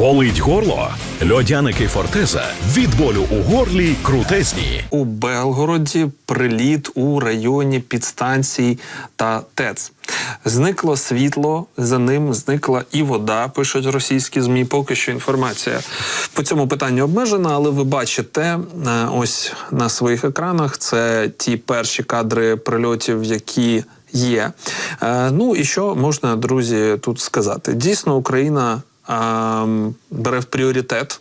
Болить горло? Льодяники Фортеза від болю у горлі крутезні. у Белгороді приліт у районі підстанцій та ТЕЦ. Зникло світло, за ним зникла і вода. Пишуть російські змі. Поки що інформація по цьому питанню обмежена, але ви бачите е, ось на своїх екранах. Це ті перші кадри прильотів, які є. Е, Ну і що можна, друзі, тут сказати? Дійсно, Україна бере в пріоритет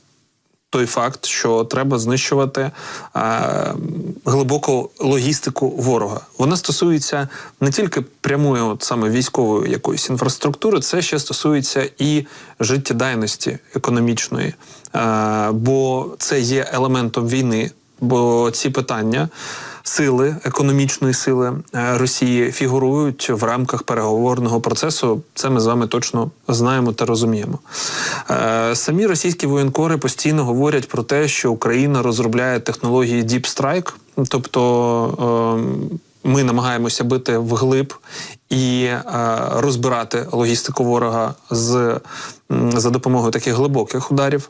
той факт, що треба знищувати е, глибоку логістику ворога. Вона стосується не тільки прямої, от саме військової якоїсь інфраструктури, це ще стосується і життєдайності економічної, е, бо це є елементом війни. Бо ці питання сили економічної сили е, Росії фігурують в рамках переговорного процесу. Це ми з вами точно знаємо та розуміємо. Е, Самі російські воєнкори постійно говорять про те, що Україна розробляє технології Deep Strike, тобто. ем, Ми намагаємося бити вглиб і е, розбирати логістику ворога з за допомогою таких глибоких ударів.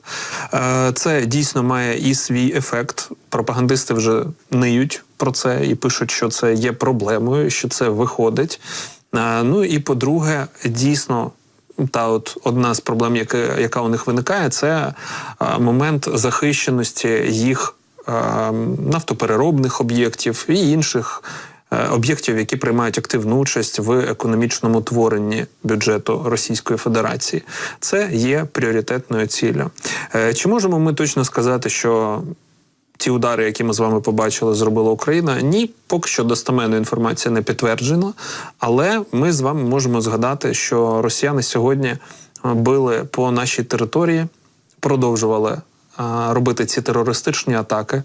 Е, це дійсно має і свій ефект. Пропагандисти вже ниють про це і пишуть, що це є проблемою, що це виходить. Ну і по-друге, дійсно. Та от одна з проблем, яка, яка у них виникає, це момент захищеності їх нафтопереробних об'єктів і інших об'єктів, які приймають активну участь в економічному творенні бюджету Російської Федерації. Це є пріоритетною ціллю. Е, Чи можемо ми точно сказати, що ті удари, які ми з вами побачили, зробила Україна. Ні, поки що достеменно інформація не підтверджена. Але ми з вами можемо згадати, що росіяни сьогодні е, били по нашій території, продовжували е, робити ці терористичні атаки,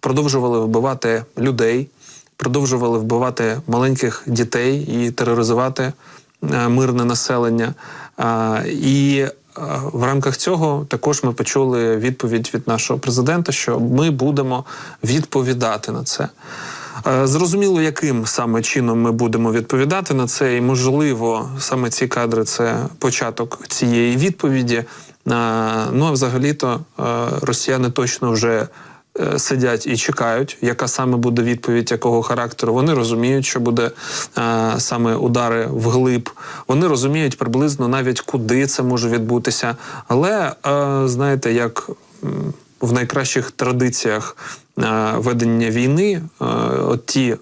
продовжували вбивати людей, продовжували вбивати маленьких дітей і тероризувати е, мирне населення. І в рамках цього також ми почули відповідь від нашого президента, що ми будемо відповідати на це. Е, Зрозуміло, яким саме чином ми будемо відповідати на це, і можливо, саме ці кадри це початок цієї відповіді. Е, Ну а взагалі-то е, росіяни точно вже сидять і чекають, яка саме буде відповідь, якого характеру. Вони розуміють, що буде е, саме удари вглиб. Вони розуміють приблизно навіть куди це може відбутися. Але е, знаєте, як в найкращих традиціях е, ведення війни, е, от ті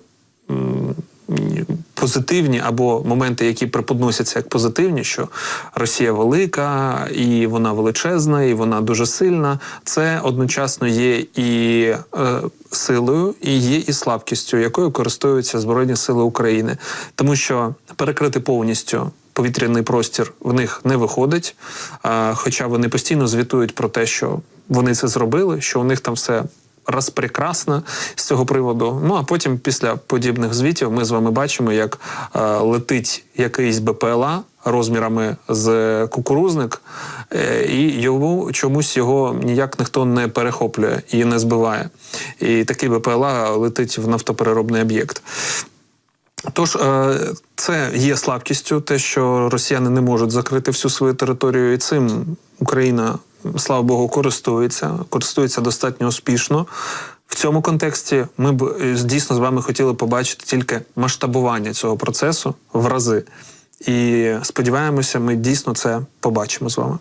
позитивні або моменти, які преподносяться як позитивні, що Росія велика, і вона величезна, і вона дуже сильна. Це одночасно є і е, силою, і є і слабкістю, якою користуються Збройні Сили України, тому що перекрити повністю. Повітряний простір в них не виходить, хоча вони постійно звітують про те, що вони це зробили, що у них там все розпрекрасно з цього приводу. Ну а потім, після подібних звітів, ми з вами бачимо, як е, летить якийсь БПЛА розмірами з кукурузник, е, і йому чомусь його ніяк ніхто не перехоплює і не збиває. І такий БПЛА летить в нафтопереробний об'єкт. Тож е, це є слабкістю, те, що росіяни не можуть закрити всю свою територію, і цим Україна, слава Богу, користується, користується достатньо успішно. В цьому контексті ми б е, дійсно з вами хотіли побачити тільки масштабування цього процесу в рази. І сподіваємося, ми дійсно це побачимо з вами.